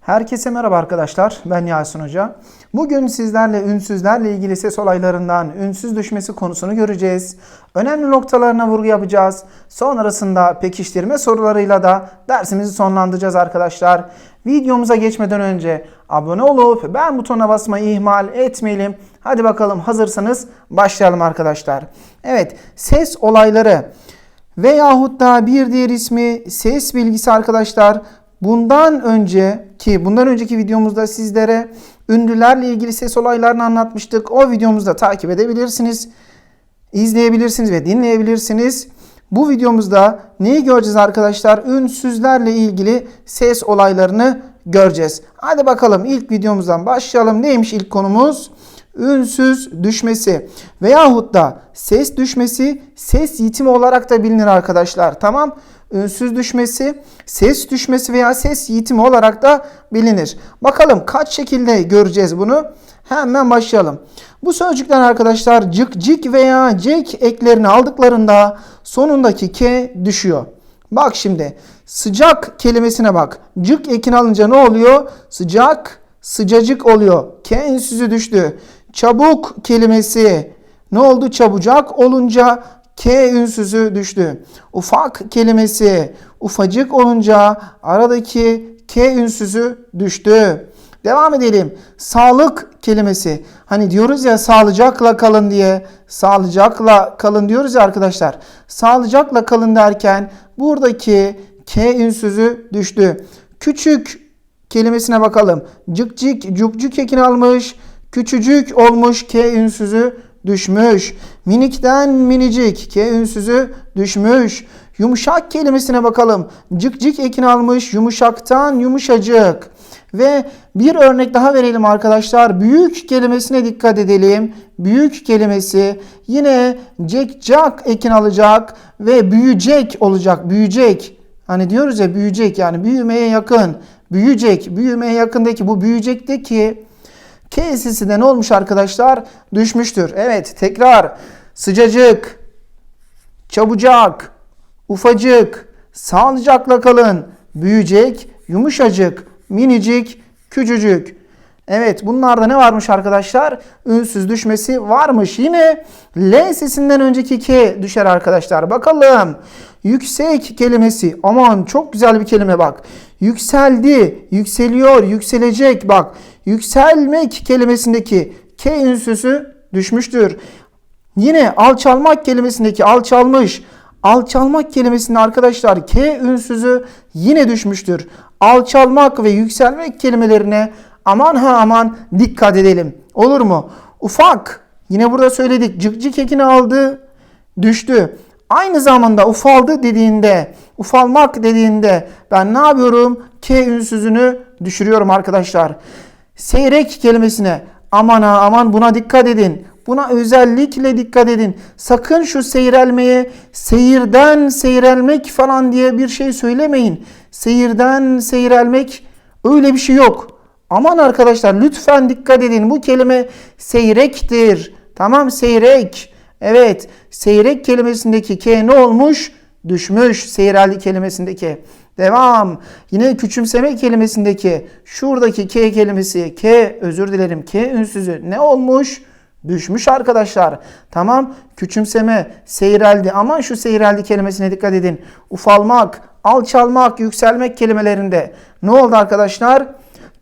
Herkese merhaba arkadaşlar. Ben Yasin Hoca. Bugün sizlerle ünsüzlerle ilgili ses olaylarından ünsüz düşmesi konusunu göreceğiz. Önemli noktalarına vurgu yapacağız. Sonrasında pekiştirme sorularıyla da dersimizi sonlandıracağız arkadaşlar. Videomuza geçmeden önce abone olup ben butona basmayı ihmal etmeyelim. Hadi bakalım hazırsanız başlayalım arkadaşlar. Evet ses olayları veyahut da bir diğer ismi ses bilgisi arkadaşlar. Bundan önceki, bundan önceki videomuzda sizlere ünlülerle ilgili ses olaylarını anlatmıştık. O videomuzda takip edebilirsiniz, izleyebilirsiniz ve dinleyebilirsiniz. Bu videomuzda neyi göreceğiz arkadaşlar? Ünsüzlerle ilgili ses olaylarını göreceğiz. Hadi bakalım ilk videomuzdan başlayalım. Neymiş ilk konumuz? Ünsüz düşmesi veyahut da ses düşmesi ses yitimi olarak da bilinir arkadaşlar. Tamam? Ünsüz düşmesi, ses düşmesi veya ses yitimi olarak da bilinir. Bakalım kaç şekilde göreceğiz bunu? Hemen başlayalım. Bu sözcükler arkadaşlar cık cik veya cek eklerini aldıklarında sonundaki k düşüyor. Bak şimdi sıcak kelimesine bak. Cık ekini alınca ne oluyor? Sıcak, sıcacık oluyor. K ünsüzü düştü. Çabuk kelimesi ne oldu? Çabucak olunca K ünsüzü düştü. Ufak kelimesi ufacık olunca aradaki K ünsüzü düştü. Devam edelim. Sağlık kelimesi. Hani diyoruz ya sağlıcakla kalın diye. Sağlıcakla kalın diyoruz ya arkadaşlar. Sağlıcakla kalın derken buradaki K ünsüzü düştü. Küçük kelimesine bakalım. Cık cik cukcuk ekini almış. Küçücük olmuş K ünsüzü düşmüş. Minikten minicik K ünsüzü düşmüş. Yumuşak kelimesine bakalım. Cık cik ekini almış. Yumuşaktan yumuşacık. Ve bir örnek daha verelim arkadaşlar. Büyük kelimesine dikkat edelim. Büyük kelimesi yine cekcak ekin alacak ve büyüyecek olacak. Büyüyecek. Hani diyoruz ya büyüyecek yani büyümeye yakın. Büyüyecek. Büyümeye yakındaki bu büyüyecekteki K sesi de ne olmuş arkadaşlar? Düşmüştür. Evet tekrar sıcacık, çabucak, ufacık, sağlıcakla kalın, büyüyecek, yumuşacık, minicik, küçücük. Evet bunlarda ne varmış arkadaşlar? Ünsüz düşmesi varmış. Yine L sesinden önceki K düşer arkadaşlar. Bakalım. Yüksek kelimesi. Aman çok güzel bir kelime bak. Yükseldi, yükseliyor, yükselecek bak. Yükselmek kelimesindeki K ünsüzü düşmüştür. Yine alçalmak kelimesindeki alçalmış, alçalmak kelimesinde arkadaşlar K ünsüzü yine düşmüştür. Alçalmak ve yükselmek kelimelerine aman ha aman dikkat edelim. Olur mu? Ufak yine burada söyledik cık cık ekini aldı düştü. Aynı zamanda ufaldı dediğinde, ufalmak dediğinde ben ne yapıyorum? K ünsüzünü düşürüyorum arkadaşlar. Seyrek kelimesine aman ha aman buna dikkat edin. Buna özellikle dikkat edin. Sakın şu seyrelmeye seyirden seyrelmek falan diye bir şey söylemeyin. Seyirden seyrelmek öyle bir şey yok. Aman arkadaşlar lütfen dikkat edin. Bu kelime seyrektir. Tamam seyrek. Evet seyrek kelimesindeki K ne olmuş? Düşmüş seyreldi kelimesindeki. Devam. Yine küçümseme kelimesindeki şuradaki K kelimesi K özür dilerim K ünsüzü ne olmuş? Düşmüş arkadaşlar. Tamam. Küçümseme, seyreldi. Aman şu seyreldi kelimesine dikkat edin. Ufalmak, alçalmak, yükselmek kelimelerinde ne oldu arkadaşlar?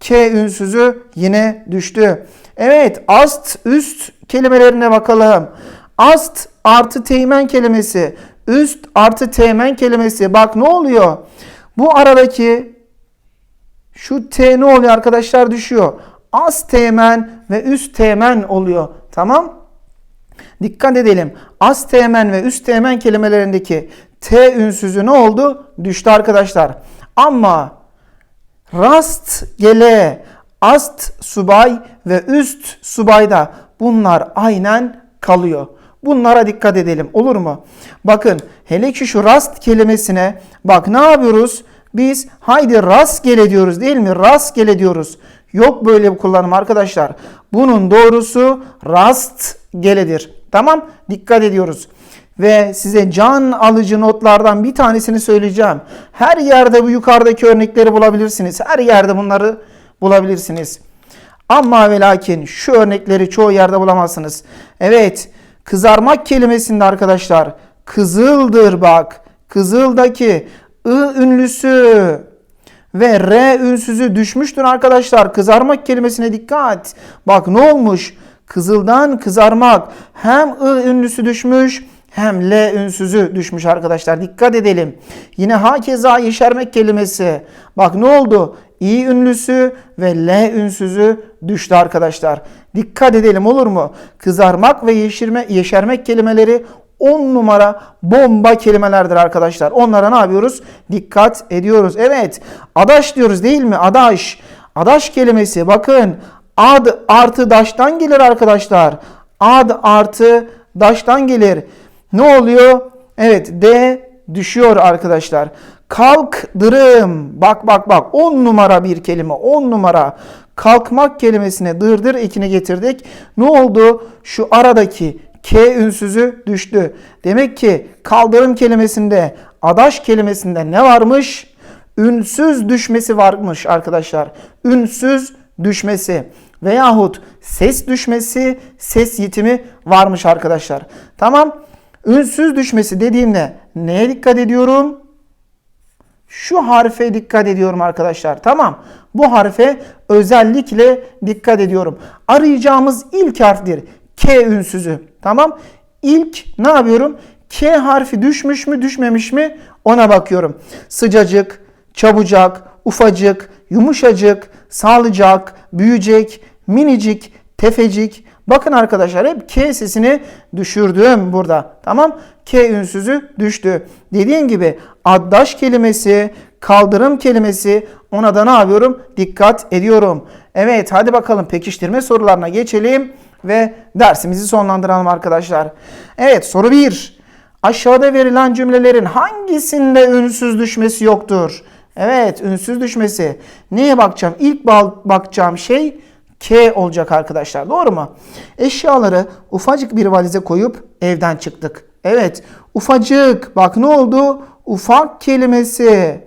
K ünsüzü yine düştü. Evet ast üst kelimelerine bakalım. Ast artı teğmen kelimesi. Üst artı teğmen kelimesi. Bak ne oluyor? Bu aradaki şu T ne oluyor arkadaşlar düşüyor. Ast teğmen ve üst teğmen oluyor. Tamam? Dikkat edelim. Ast teğmen ve üst teğmen kelimelerindeki T ünsüzü ne oldu? Düştü arkadaşlar. Ama rast gele, ast subay ve üst subayda bunlar aynen kalıyor. Bunlara dikkat edelim olur mu? Bakın hele ki şu rast kelimesine bak ne yapıyoruz? Biz haydi rastgele diyoruz değil mi? Rastgele diyoruz. Yok böyle bir kullanım arkadaşlar. Bunun doğrusu rast geledir. Tamam? Dikkat ediyoruz. Ve size can alıcı notlardan bir tanesini söyleyeceğim. Her yerde bu yukarıdaki örnekleri bulabilirsiniz. Her yerde bunları bulabilirsiniz. Ama ve lakin şu örnekleri çoğu yerde bulamazsınız. Evet, kızarmak kelimesinde arkadaşlar kızıldır bak. Kızıldaki ı ünlüsü ve R ünsüzü düşmüştür arkadaşlar. Kızarmak kelimesine dikkat. Bak ne olmuş? Kızıldan kızarmak. Hem I ünlüsü düşmüş hem L ünsüzü düşmüş arkadaşlar. Dikkat edelim. Yine hakeza yeşermek kelimesi. Bak ne oldu? İ ünlüsü ve L ünsüzü düştü arkadaşlar. Dikkat edelim olur mu? Kızarmak ve yeşirme, yeşermek kelimeleri 10 numara bomba kelimelerdir arkadaşlar. Onlara ne yapıyoruz? Dikkat ediyoruz. Evet. Adaş diyoruz değil mi? Adaş. Adaş kelimesi bakın ad artı daştan gelir arkadaşlar. Ad artı daştan gelir. Ne oluyor? Evet D düşüyor arkadaşlar. Kalkdırım. Bak bak bak 10 numara bir kelime 10 numara. Kalkmak kelimesine dırdır ekini getirdik. Ne oldu? Şu aradaki K ünsüzü düştü. Demek ki kaldırım kelimesinde, adaş kelimesinde ne varmış? Ünsüz düşmesi varmış arkadaşlar. Ünsüz düşmesi veyahut ses düşmesi, ses yitimi varmış arkadaşlar. Tamam. Ünsüz düşmesi dediğimde neye dikkat ediyorum? Şu harfe dikkat ediyorum arkadaşlar. Tamam. Bu harfe özellikle dikkat ediyorum. Arayacağımız ilk harftir. K ünsüzü. Tamam. İlk ne yapıyorum? K harfi düşmüş mü düşmemiş mi ona bakıyorum. Sıcacık, çabucak, ufacık, yumuşacık, sağlıcak, büyüyecek, minicik, tefecik. Bakın arkadaşlar hep K sesini düşürdüm burada. Tamam. K ünsüzü düştü. Dediğim gibi addaş kelimesi, kaldırım kelimesi ona da ne yapıyorum? Dikkat ediyorum. Evet hadi bakalım pekiştirme sorularına geçelim ve dersimizi sonlandıralım arkadaşlar. Evet soru 1. Aşağıda verilen cümlelerin hangisinde ünsüz düşmesi yoktur? Evet ünsüz düşmesi. Neye bakacağım? İlk bakacağım şey K olacak arkadaşlar. Doğru mu? Eşyaları ufacık bir valize koyup evden çıktık. Evet ufacık. Bak ne oldu? Ufak kelimesi.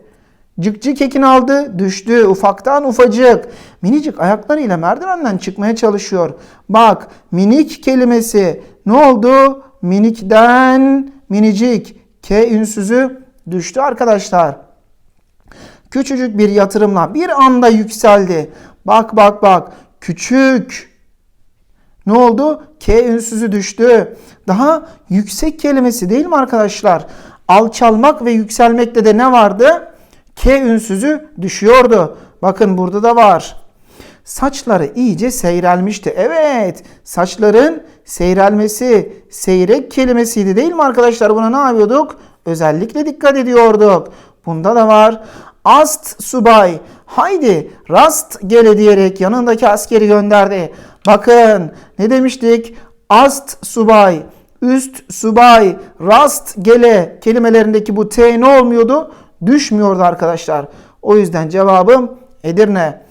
Cıkcık ekin aldı, düştü. Ufaktan ufacık. Minicik ayaklarıyla merdivenden çıkmaya çalışıyor. Bak minik kelimesi ne oldu? Minikten minicik. K ünsüzü düştü arkadaşlar. Küçücük bir yatırımla bir anda yükseldi. Bak bak bak. Küçük. Ne oldu? K ünsüzü düştü. Daha yüksek kelimesi değil mi arkadaşlar? Alçalmak ve yükselmekte de ne vardı? K ünsüzü düşüyordu. Bakın burada da var. Saçları iyice seyrelmişti. Evet, saçların seyrelmesi, seyrek kelimesiydi değil mi arkadaşlar? Buna ne yapıyorduk? Özellikle dikkat ediyorduk. Bunda da var. Ast subay. Haydi rast gele diyerek yanındaki askeri gönderdi. Bakın ne demiştik? Ast subay, üst subay, rast gele kelimelerindeki bu T ne olmuyordu? Düşmüyordu arkadaşlar. O yüzden cevabım Edirne.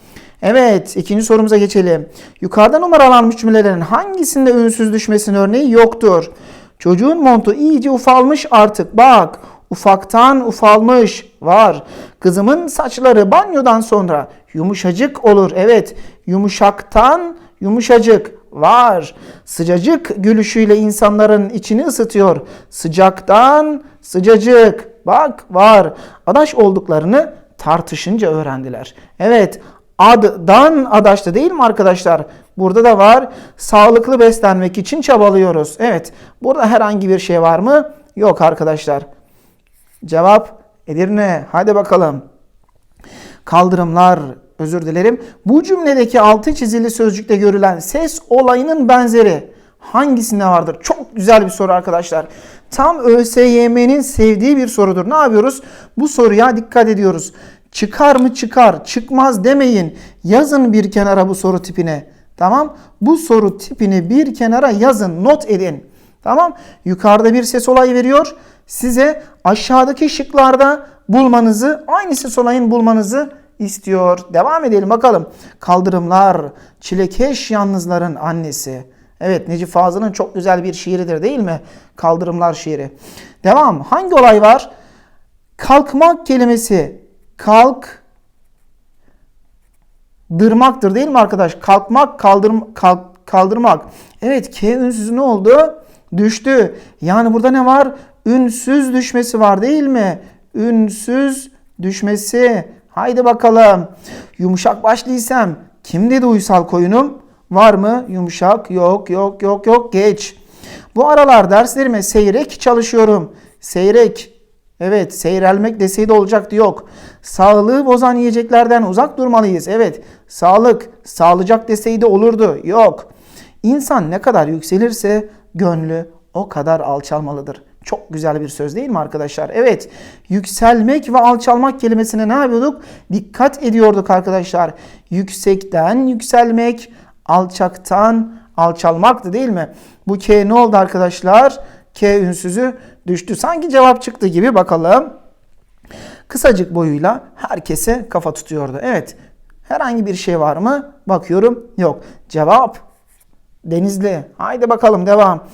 Evet ikinci sorumuza geçelim. Yukarıda numaralanmış cümlelerin hangisinde ünsüz düşmesinin örneği yoktur? Çocuğun montu iyice ufalmış artık. Bak ufaktan ufalmış var. Kızımın saçları banyodan sonra yumuşacık olur. Evet yumuşaktan yumuşacık var. Sıcacık gülüşüyle insanların içini ısıtıyor. Sıcaktan sıcacık. Bak var. Adaş olduklarını tartışınca öğrendiler. Evet addan adaştı değil mi arkadaşlar? Burada da var. Sağlıklı beslenmek için çabalıyoruz. Evet. Burada herhangi bir şey var mı? Yok arkadaşlar. Cevap Edirne. Hadi bakalım. Kaldırımlar özür dilerim. Bu cümledeki altı çizili sözcükte görülen ses olayının benzeri hangisinde vardır? Çok güzel bir soru arkadaşlar. Tam ÖSYM'nin sevdiği bir sorudur. Ne yapıyoruz? Bu soruya dikkat ediyoruz. Çıkar mı çıkar, çıkmaz demeyin. Yazın bir kenara bu soru tipine. Tamam? Bu soru tipini bir kenara yazın, not edin. Tamam? Yukarıda bir ses olayı veriyor. Size aşağıdaki şıklarda bulmanızı, aynı ses olayın bulmanızı istiyor. Devam edelim bakalım. Kaldırımlar, çilekeş yalnızların annesi. Evet Necip Fazıl'ın çok güzel bir şiiridir değil mi? Kaldırımlar şiiri. Devam. Hangi olay var? Kalkmak kelimesi. Kalk dırmaktır değil mi arkadaş? Kalkmak, kaldırm kalk, kaldırmak. Evet K ünsüzü ne oldu? Düştü. Yani burada ne var? Ünsüz düşmesi var değil mi? Ünsüz düşmesi. Haydi bakalım. Yumuşak başlıysam kim dedi uysal koyunum? Var mı? Yumuşak. Yok yok yok yok. Geç. Bu aralar derslerime seyrek çalışıyorum. Seyrek. Evet seyrelmek deseydi olacaktı yok. Sağlığı bozan yiyeceklerden uzak durmalıyız. Evet sağlık sağlayacak deseydi olurdu. Yok. İnsan ne kadar yükselirse gönlü o kadar alçalmalıdır. Çok güzel bir söz değil mi arkadaşlar? Evet yükselmek ve alçalmak kelimesine ne yapıyorduk? Dikkat ediyorduk arkadaşlar. Yüksekten yükselmek, alçaktan alçalmaktı değil mi? Bu K ne oldu arkadaşlar? K ünsüzü düştü. Sanki cevap çıktı gibi bakalım. Kısacık boyuyla herkese kafa tutuyordu. Evet. Herhangi bir şey var mı? Bakıyorum. Yok. Cevap Denizli. Haydi bakalım devam.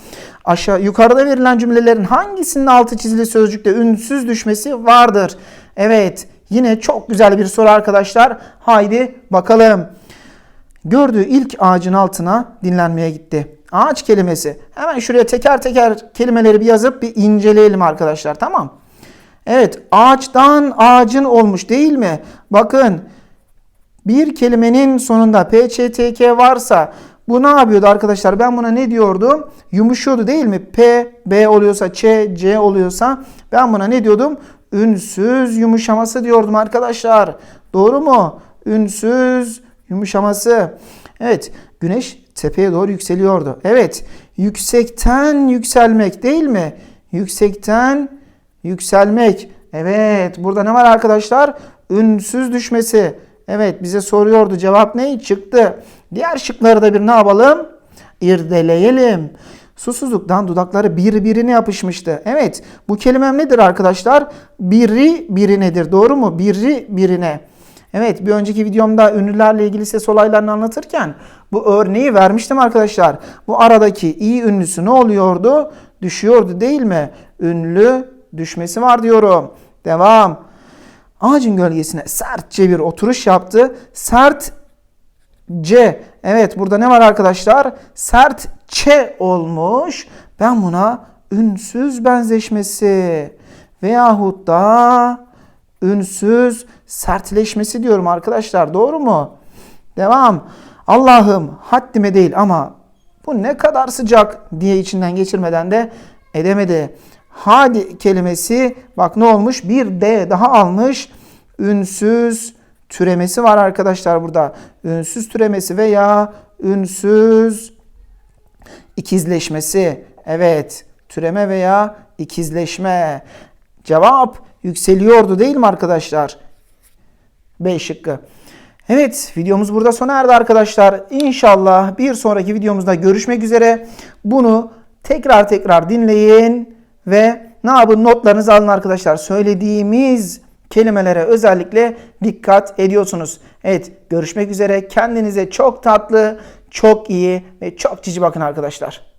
Aşağı yukarıda verilen cümlelerin hangisinin altı çizili sözcükte ünsüz düşmesi vardır? Evet. Yine çok güzel bir soru arkadaşlar. Haydi bakalım. Gördüğü ilk ağacın altına dinlenmeye gitti. Ağaç kelimesi. Hemen şuraya teker teker kelimeleri bir yazıp bir inceleyelim arkadaşlar. Tamam. Evet ağaçtan ağacın olmuş değil mi? Bakın bir kelimenin sonunda PÇTK varsa bu ne yapıyordu arkadaşlar? Ben buna ne diyordum? Yumuşuyordu değil mi? P, B oluyorsa Ç, C oluyorsa ben buna ne diyordum? Ünsüz yumuşaması diyordum arkadaşlar. Doğru mu? Ünsüz yumuşaması. Evet güneş tepeye doğru yükseliyordu. Evet yüksekten yükselmek değil mi? Yüksekten yükselmek. Evet burada ne var arkadaşlar? Ünsüz düşmesi. Evet bize soruyordu cevap ne? Çıktı. Diğer şıkları da bir ne yapalım? İrdeleyelim. Susuzluktan dudakları birbirine yapışmıştı. Evet bu kelimem nedir arkadaşlar? Biri birinedir. Doğru mu? Biri birine. Evet bir önceki videomda ünlülerle ilgili ses olaylarını anlatırken bu örneği vermiştim arkadaşlar. Bu aradaki i ünlüsü ne oluyordu? Düşüyordu değil mi? Ünlü düşmesi var diyorum. Devam. Ağacın gölgesine sertçe bir oturuş yaptı. Sert C. Evet burada ne var arkadaşlar? Sert Ç olmuş. Ben buna ünsüz benzeşmesi veyahut da ünsüz sertleşmesi diyorum arkadaşlar. Doğru mu? Devam. Allah'ım haddime değil ama bu ne kadar sıcak diye içinden geçirmeden de edemedi. Hadi kelimesi bak ne olmuş? Bir D daha almış. Ünsüz türemesi var arkadaşlar burada. Ünsüz türemesi veya ünsüz ikizleşmesi. Evet. Türeme veya ikizleşme. Cevap yükseliyordu değil mi arkadaşlar? B şıkkı. Evet videomuz burada sona erdi arkadaşlar. İnşallah bir sonraki videomuzda görüşmek üzere. Bunu tekrar tekrar dinleyin ve ne yapın notlarınızı alın arkadaşlar. Söylediğimiz kelimelere özellikle dikkat ediyorsunuz. Evet görüşmek üzere. Kendinize çok tatlı, çok iyi ve çok cici bakın arkadaşlar.